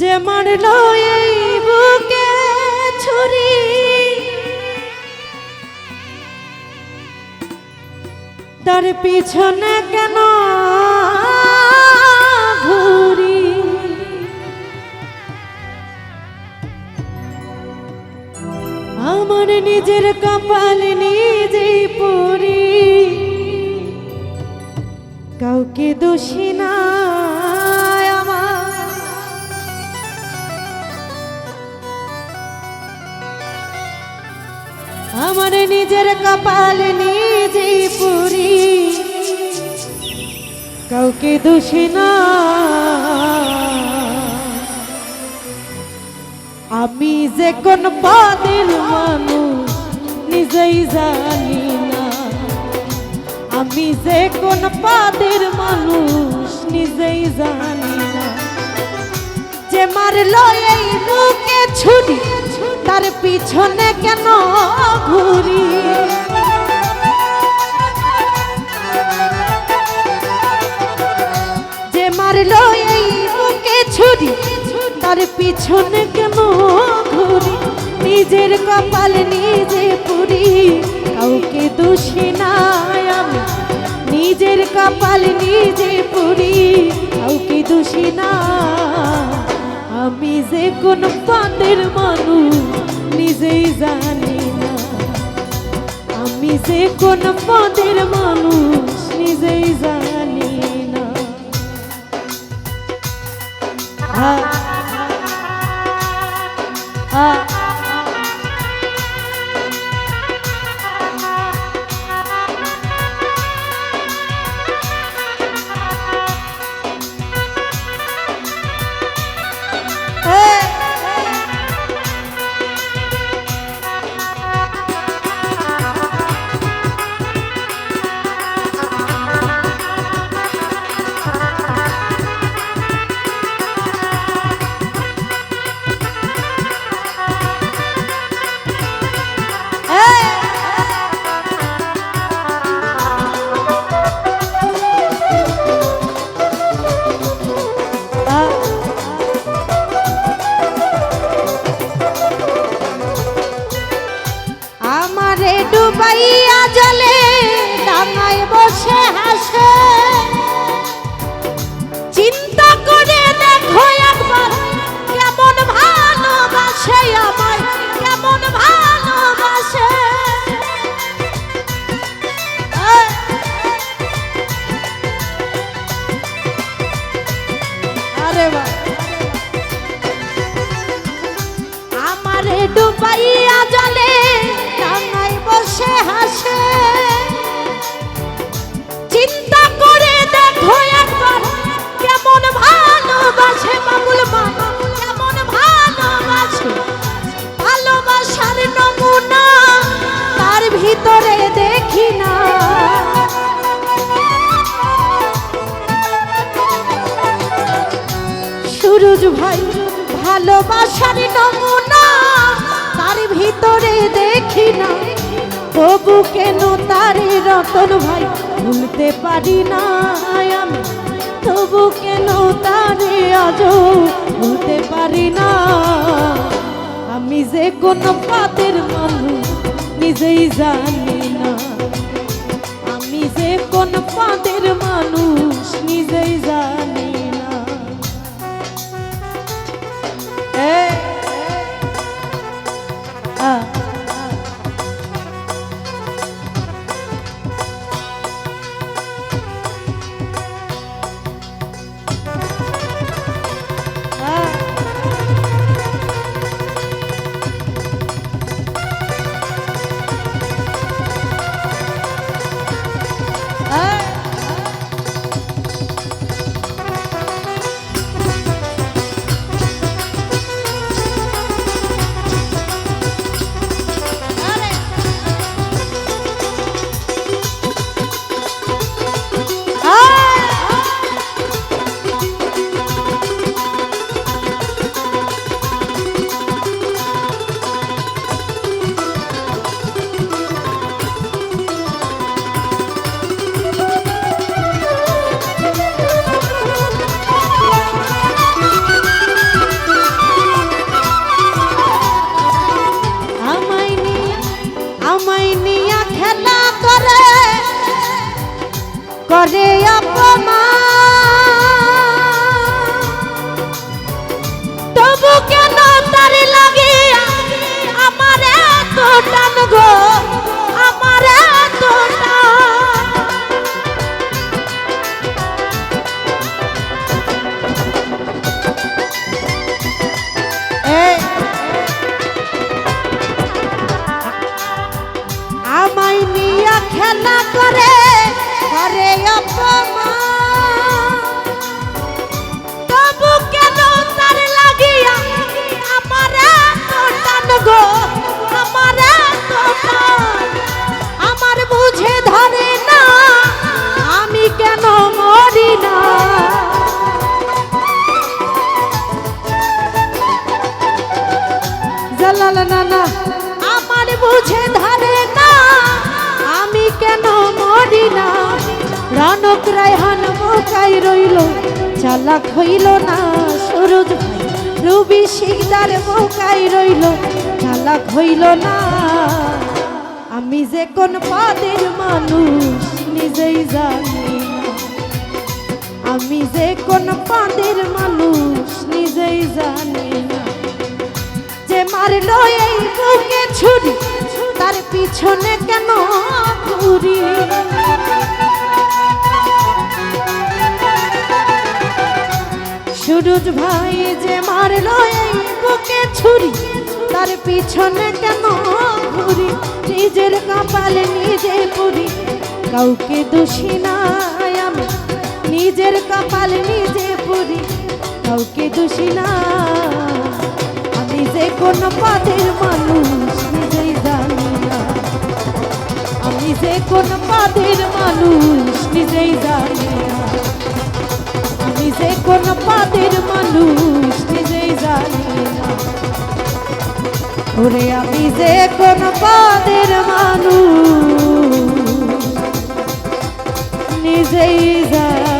যে মারল এই বুকে ছুরি। তার পিছনে কেন ঘুরি? আমার নিজের কপাল নিজেই পড়ি কাউকে দোষী না আমার নিজের কপাল নিজেই পুরি। কাউকে দোষী না। আমি যে কোন পাদের মানুষ, নিজেই জানি না। আমি যে কোন পাদের মানুষ, নিজেই জানি না। যে মারলো এই বুকে ছুরি তার পিছনে কেন ঘুরি? যে মারলো এই বুকে ছুরি, তার পিছনে কেন ঘুরি? নিজের কপাল নিজে পুরি, কাউকে দোষী নাই আমি। নিজের কপাল নিজে পুরি, কাউকে দোষী না। আমি যে কোন পাদের মানুষ নিজেই জানি না। আমি যে কোন পদের মানুষ নিজেই ভালোবাসার নমুনা, তার ভিতরে দেখি না। তবু কেন তারে রতন ভাই ভুলতে পারি না আমি? তবু কেন তারে আজ ভুলতে পারি না? আমি যে কোন পাতের মানুষ, নিজেই জানি না। আমি যে কোন পাদের মানুষ, নিজেই জানি নিয়া খেলা করে করে অপমান। তবু কেন তার লাগিয়া আমার এত টান গো? আমায় নিয়া খেলা করে। আরে আমার বুঝে ধরে না আমি কেন মরি না। জালালা না না আমার বুঝে চালাক হইল না সুরজ ভাই। রবি শিকদার বোকাই রইল, চালাক হইল না। আমি যে কোন পাদের মানুষ নিজেই জানি আমি যে কোন পাদের মানুষ নিজেই জানি না। যে মারলো এই বুকে ছুরি, তার পিছনে কেন ঘুরি? সুরজ ভাই যে মারলো এই বুকে ছুরি, তার পিছনে কেন ঘুরি? নিজের কপালে নিজে পুরি, কাউকে দোষী নাই আমি। নিজের কপালে নিজে পুরি, কাউকে দোষী না আমি যে কোন পদের মানুষ, নিজেই জানি না। আমি যে কোন পদের মানুষ, নিজেই জানি না। সে কোন পাদের মানুষ নিজেই জানি না। ওরে আমি যে কোন পাদের মানুষ নিজেই জানি।